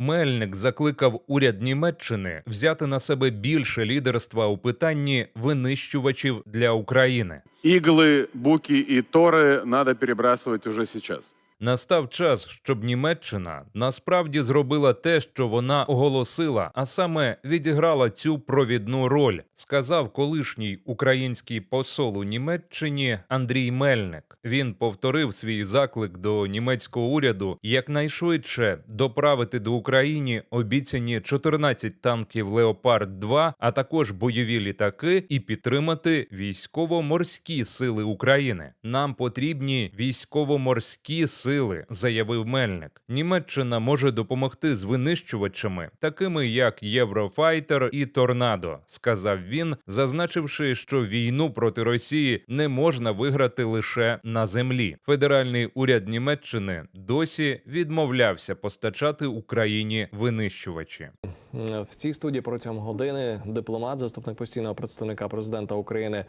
Мельник закликав уряд Німеччини взяти на себе більше лідерства у питанні винищувачів для України. Иглы, буки и торы надо перебрасывать уже сейчас. Настав час, щоб Німеччина насправді зробила те, що вона оголосила, а саме відіграла цю провідну роль, сказав колишній український посол у Німеччині Андрій Мельник. Він повторив свій заклик до німецького уряду якнайшвидше доправити до України обіцяні 14 танків Леопард 2 а також бойові літаки, і підтримати військово-морські сили України. Нам потрібні військово-морські сили, заявив Мельник. Німеччина може допомогти з винищувачами, такими як Єврофайтер і Торнадо, сказав він, зазначивши, що війну проти Росії не можна виграти лише на землі. Федеральний уряд Німеччини досі відмовлявся постачати Україні винищувачі. В цій студії протягом години дипломат, заступник постійного представника президента України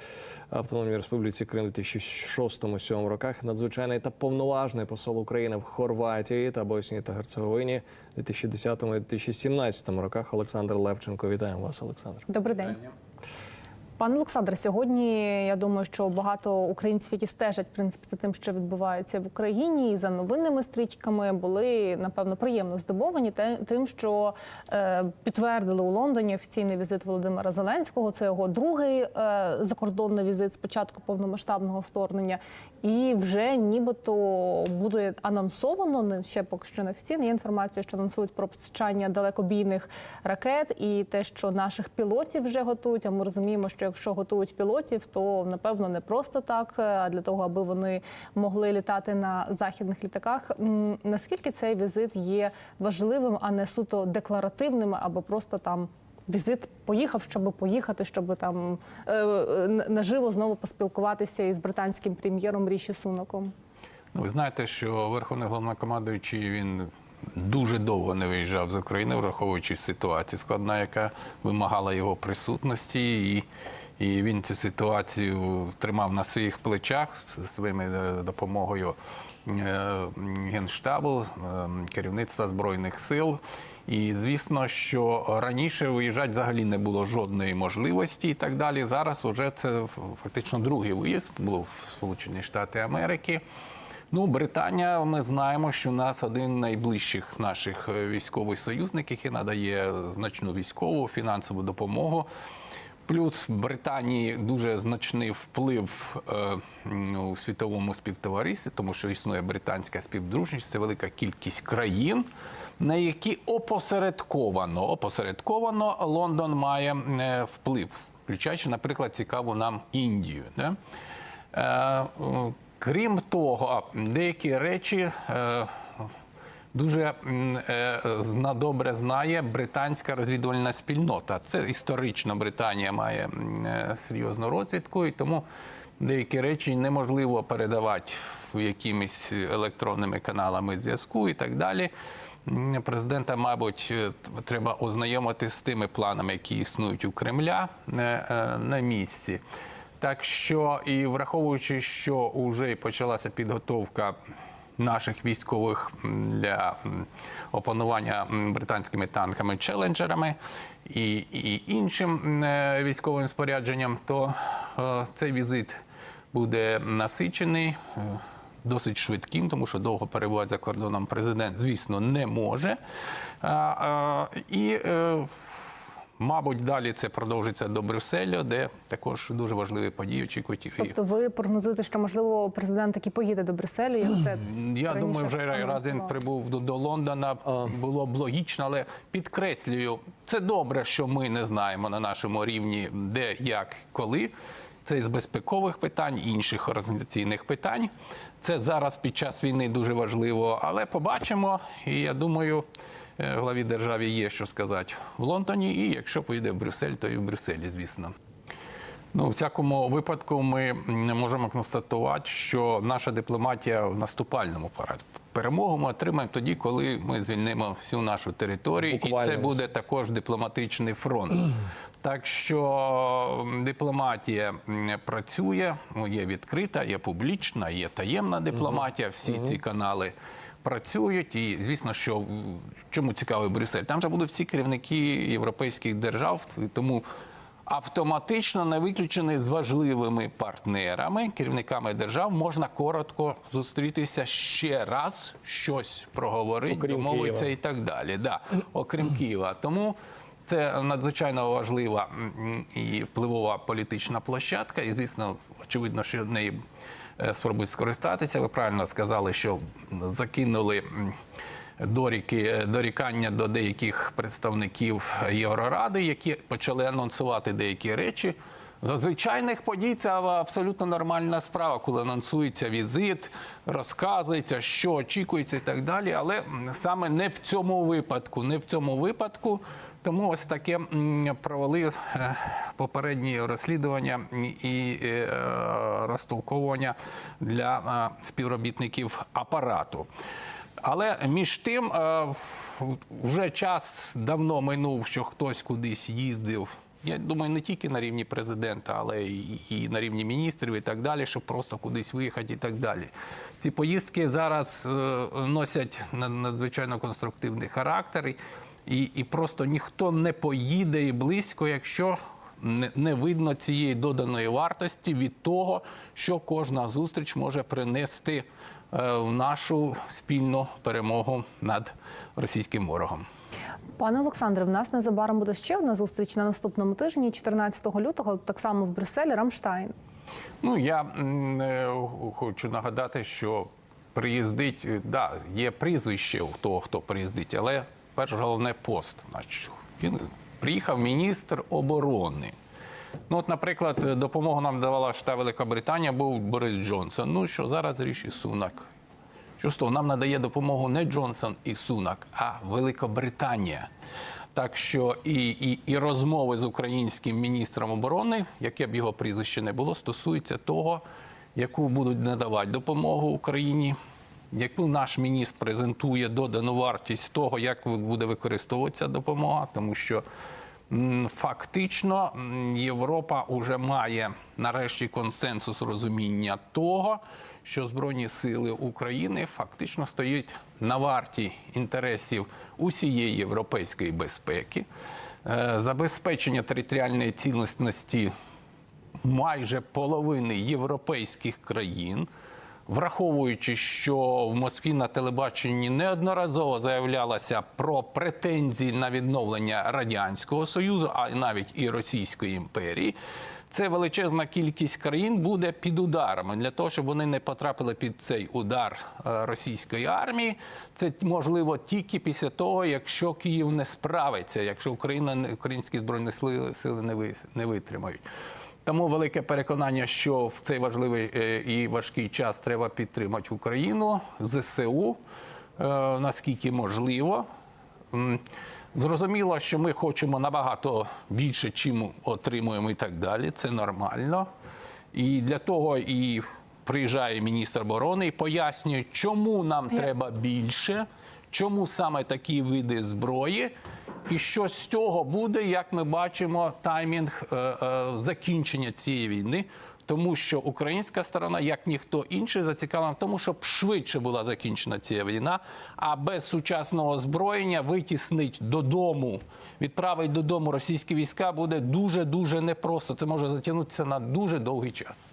в Автономній Республіці Крим у 2006-2007 роках, надзвичайний та повноважний посол України в Хорватії та Боснії та Герцеговині у 2010-2017 роках. Олександр Левченко. Вітаємо вас, Олександр. Добрий день. Пане Олександре, сьогодні я думаю, що багато українців, які стежать в принципі за тим, що відбувається в Україні, і за новинними стрічками, були напевно приємно здивовані тим, що е, підтвердили у Лондоні офіційний візит Володимира Зеленського. Це його другий е, закордонний візит з початку повномасштабного вторгнення, і вже нібито буде анонсовано не ще поки що не офіційно. Є інформація, що анонсують про постачання далекобійних ракет і те, що наших пілотів вже готують. А ми розуміємо, що якщо готують пілотів, то напевно не просто так, а для того, аби вони могли літати на західних літаках. Наскільки цей візит є важливим, а не суто декларативним, або просто там. Візит поїхав, щоб поїхати, щоб там е, е, наживо знову поспілкуватися із британським прем'єром Ріші Суноком. Ну, ви знаєте, що Верховний головнокомандуючий він дуже довго не виїжджав з України, враховуючи ситуацію складна, яка вимагала його присутності, і, і він цю ситуацію тримав на своїх плечах своїми е, допомогою е, генштабу, е, керівництва збройних сил. І звісно, що раніше виїжджати взагалі не було жодної можливості і так далі. Зараз вже це фактично другий виїзд було в Сполучені Штати Америки. Ну, Британія, ми знаємо, що у нас один з найближчих наших військових союзників, який надає значну військову фінансову допомогу. Плюс в Британії дуже значний вплив е, у світовому співтоваристві, тому що існує британська співдружність, це велика кількість країн, на які опосередковано, опосередковано Лондон має е, вплив, включаючи, наприклад, цікаву нам Індію. Да? Е, е, Крім того, деякі речі е, дуже е, добре знає британська розвідувальна спільнота. Це історично Британія має е, серйозну розвідку, і тому деякі речі неможливо передавати якимись електронними каналами зв'язку і так далі. Президента, мабуть, е, треба ознайомити з тими планами, які існують у Кремля на місці. Так що, і враховуючи, що вже почалася підготовка наших військових для опанування британськими танками челенджерами і, і іншим е, військовим спорядженням, то е, цей візит буде насичений. е, Досить швидким, тому що довго перебувати за кордоном президент, звісно, не може. І Мабуть, далі це продовжиться до Брюсселя, де також дуже важливі події очікують. Тобто, ви прогнозуєте, що можливо президент таки поїде до Брюсселю? Як це Я думаю, вже раз він прибув до, до Лондона. Було б логічно, але підкреслюю, це добре, що ми не знаємо на нашому рівні, де, як, коли. Це з безпекових питань, інших організаційних питань. Це зараз під час війни дуже важливо, але побачимо. І я думаю, главі держави є що сказати в Лондоні. І якщо поїде в Брюссель, то і в Брюсселі, звісно. Ну, в всякому випадку, ми можемо констатувати, що наша дипломатія в наступальному порядку. Перемогу ми отримаємо тоді, коли ми звільнимо всю нашу територію, і це буде також дипломатичний фронт. Так що дипломатія працює, є відкрита, є публічна, є таємна дипломатія. Всі ці канали працюють. І звісно, що в- чому цікавий Брюссель? Там же будуть всі керівники європейських держав, тому автоматично не виключений з важливими партнерами, керівниками держав, можна коротко зустрітися ще раз, щось проговорити, Окрім домовитися Києва. і так далі. Да, окрім Києва. Тому це надзвичайно важлива і впливова політична площадка. І, звісно, очевидно, що неї е, спробують скористатися. Ви правильно сказали, що закинули. Доріки, дорікання до деяких представників Євроради, які почали анонсувати деякі речі. За звичайних подій це абсолютно нормальна справа, коли анонсується візит, розказується, що очікується і так далі. Але саме не в цьому випадку, не в цьому випадку. Тому ось таке провели е, попередні розслідування і е, розтолковування для е, співробітників апарату. Але між тим вже час давно минув, що хтось кудись їздив. Я думаю, не тільки на рівні президента, але і, на рівні міністрів і так далі, щоб просто кудись виїхати і так далі. Ці поїздки зараз е, носять надзвичайно конструктивний характер, і, і просто ніхто не поїде і близько, якщо не, не видно цієї доданої вартості від того, що кожна зустріч може принести е, в нашу спільну перемогу над російським ворогом. Пане Олександре, в нас незабаром буде ще одна зустріч на наступному тижні, 14 лютого, так само в Брюсселі, Рамштайн. Ну я е, хочу нагадати, що приїздить, е, да, є прізвище у того, хто приїздить, але перш головне пост. Значить, він приїхав міністр оборони. Ну, от, наприклад, допомогу нам давала ж та Велика Британія, був Борис Джонсон. Ну що зараз Ріші Сунак. Що з того, нам надає допомогу не Джонсон і Сунак, а Великобританія. Так що і, і, і розмови з українським міністром оборони, яке б його прізвище не було, стосуються того, яку будуть надавати допомогу Україні, яку наш міністр презентує додану вартість того, як буде використовуватися допомога, тому що фактично Європа вже має нарешті консенсус розуміння того, що Збройні сили України фактично стоять на варті інтересів усієї європейської безпеки, Е, забезпечення територіальної цілісності майже половини європейських країн, враховуючи, що в Москві на телебаченні неодноразово заявлялося про претензії на відновлення радянського союзу, а навіть і Російської імперії. Це величезна кількість країн буде під ударами для того, щоб вони не потрапили під цей удар е, російської армії. Це можливо тільки після того, якщо Київ не справиться, якщо Україна українські збройні сили, не, не витримають. Тому велике переконання, що в цей важливий е, і важкий час треба підтримати Україну, ЗСУ, е, наскільки можливо. Зрозуміло, що ми хочемо набагато більше, чим отримуємо і так далі. Це нормально. І для того і приїжджає міністр оборони і пояснює, чому нам треба більше, чому саме такі види зброї, і що з цього буде, як ми бачимо, таймінг е, е, закінчення цієї війни. Тому що українська сторона, як ніхто інший, зацікавлена в тому, щоб швидше була закінчена ця війна, а без сучасного озброєння витіснить додому, відправить додому російські війська буде дуже дуже непросто. Це може затягнутися на дуже довгий час.